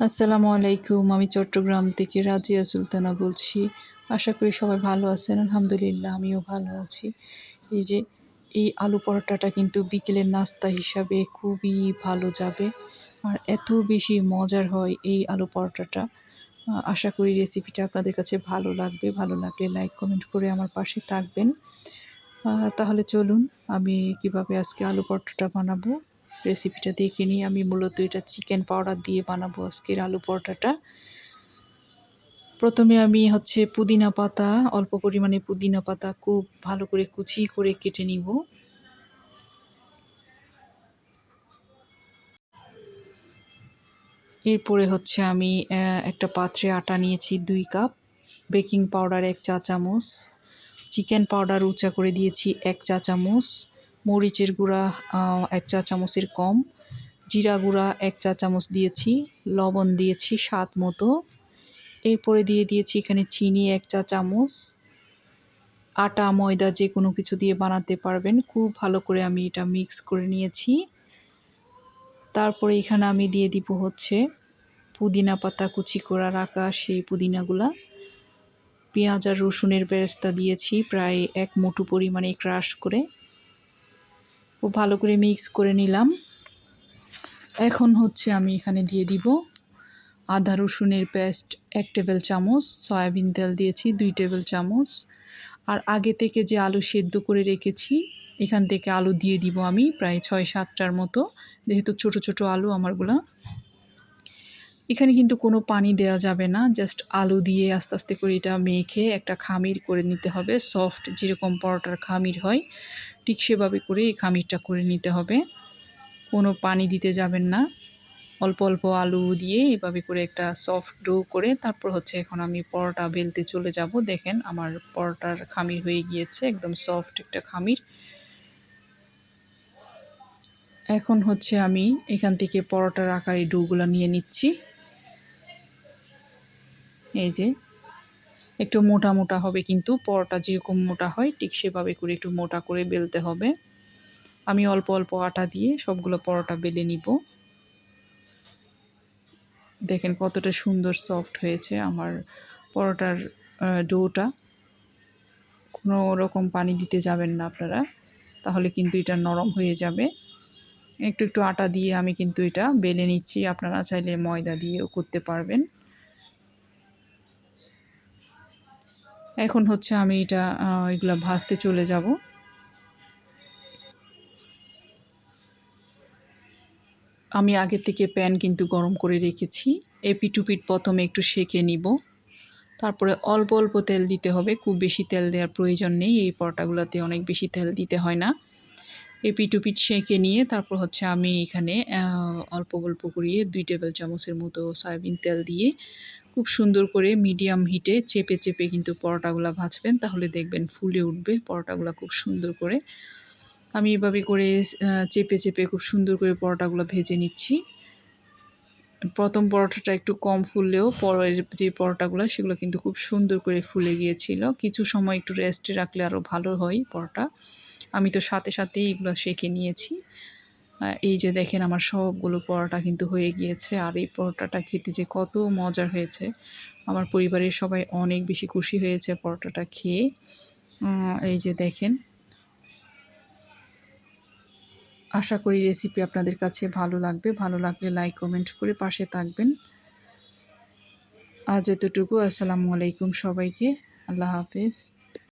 আসসালামু আলাইকুম, আমি চট্টগ্রাম থেকে রাজিয়া সুলতানা বলছি। আশা করি সবাই ভালো আছেন, আলহামদুলিল্লাহ আমিও ভালো আছি। এই যে, এই আলু পরোটাটা কিন্তু বিকেলের নাস্তা হিসাবে খুবই ভালো যাবে। আর এত বেশি মজার হয় এই আলু পরোটাটা। আশা করি রেসিপিটা আপনাদের কাছে ভালো লাগবে। ভালো লাগলে লাইক, কমেন্ট করে আমার পাশে থাকবেন। তাহলে চলুন, আমি কীভাবে আজকে আলু পরোটাটা বানাবো রেসিপিটা দেখে নিই। আমি মূলত এটা চিকেন পাউডার দিয়ে বানাবো আজকের আলু পরোটাটা। প্রথমে আমি হচ্ছে পুদিনা পাতা, অল্প পরিমাণে পুদিনা পাতা খুব ভালো করে কুচি করে কেটে নিব। এরপরে হচ্ছে আমি একটা পাত্রে আটা নিয়েছি দুই কাপ। বেকিং পাউডার এক চা চামচ চিকেন পাউডার উঁচা করে দিয়েছি এক চা চামচ মরিচের গুঁড়া এক চা চামচের কম। জিরা গুঁড়া এক চা চামচ দিয়েছি। লবণ দিয়েছি স্বাদ মতো। এরপরে দিয়ে দিয়েছি এখানে চিনি এক চা চামচ। আটা, ময়দা যে কোনো কিছু দিয়ে বানাতে পারবেন। খুব ভালো করে আমি এটা মিক্স করে নিয়েছি। তারপরে এখানে আমি দিয়ে দিব হচ্ছে পুদিনা পাতা কুচি করা রাখা সেই পুদিনাগুলা। পেঁয়াজ আর রসুনের বেরেস্তা দিয়েছি প্রায় এক মুঠো পরিমাণে ক্রাশ করে। খুব ভালো করে মিক্স করে নিলাম। এখন হচ্ছে আমি এখানে দিয়ে দিব আদা রসুনের পেস্ট এক টেবিল চামচ, সয়াবিন তেল দিয়েছি দুই টেবিল চামচ। আর আগে থেকে যে আলু সেদ্ধ করে রেখেছি, এখান থেকে আলু দিয়ে দিব আমি প্রায় ছয় সাতটার মতো, যেহেতু ছোট ছোট আলু আমারগুলা। এখানে কিন্তু কোনো পানি দেওয়া যাবে না জাস্ট আলু দিয়ে আস্তে আস্তে করে এটা মেখে একটা খামির করে নিতে হবে সফট যেরকম পরোটার খামির হয় ঠিক সেভাবে করে এই খামিরটা করে নিতে হবে। কোনো পানি দিতে যাবেন না। অল্প অল্প আলু দিয়ে এভাবে করে একটা সফট ডো করে তারপর হচ্ছে এখন আমি পরোটা বেলতে চলে যাব। দেখেন আমার পরোটার খামির হয়ে গিয়েছে, একদম সফট একটা খামির। এখন হচ্ছে আমি এখান থেকে পরোটার আকারে ডোগুলো নিয়ে নিচ্ছি। এই যে একটু মোটা মোটা হবে কিন্তু, পরোটা যেরকম মোটা হয়, ঠিক সেভাবে করে একটু মোটা করে বেলতে হবে। আমি অল্প অল্প আটা দিয়ে সবগুলো পরোটা বেলে নিব। দেখেন কতটা সুন্দর সফট হয়েছে আমার পরোটার ডোটা। কোনো রকম পানি দিতে যাবেন না আপনারা, তাহলে কিন্তু এটা নরম হয়ে যাবে। একটু একটু আটা দিয়ে আমি কিন্তু এটা বেলে নিচ্ছি, আপনারা চাইলে ময়দা দিয়েও করতে পারবেন। এখন হচ্ছে আমি এটা এগুলো ভাজতে চলে যাব। আমি আগে থেকে প্যান কিন্তু গরম করে রেখেছি। এপি টুপিট প্রথমে একটু সেকে নিব। তারপরে অল্প অল্প তেল দিতে হবে। খুব বেশি তেল দেওয়ার প্রয়োজন নেই। এই পরোটাগুলোতে অনেক বেশি তেল দিতে হয় না। এপি টুপিট সেঁকে নিয়ে তারপর হচ্ছে আমি এখানে অল্প অল্প করিয়ে দুই টেবিল চামচের মতো সয়াবিন তেল দিয়ে খুব সুন্দর করে মিডিয়াম হিটে চেপে চেপে কিন্তু পরোটাগুলো ভাজবেন, তাহলে দেখবেন ফুলে উঠবে, পরোটাগুলো খুব সুন্দর করে। আমি এভাবে করে চেপে চেপে খুব সুন্দর করে পরোটাগুলো ভেজে নিচ্ছি। প্রথম পরোটাটা একটু কম ফুললেও পরের যে পরোটাগুলো, সেগুলো কিন্তু খুব সুন্দর করে ফুলে গিয়েছিল। কিছু সময় একটু রেস্টে রাখলে আরও ভালো হয় পরোটা। আমি তো সাথে সাথেই এগুলো শেখে নিয়েছি। এই যে দেখেন আমার সবগুলো পরোটা কিন্তু হয়ে গিয়েছে আর এই পরোটাটা খেতে যে কত মজার হয়েছে। আমার পরিবারের সবাই অনেক বেশি খুশি হয়েছে পরোটাটা খেয়ে। এই যে দেখেন। আশা করি রেসিপি আপনাদের কাছে ভালো লাগবে। ভালো লাগলে লাইক কমেন্ট করে পাশে থাকবেন। আজ এতটুকু। আসসালামু আলাইকুম সবাইকে। আল্লাহ হাফেজ।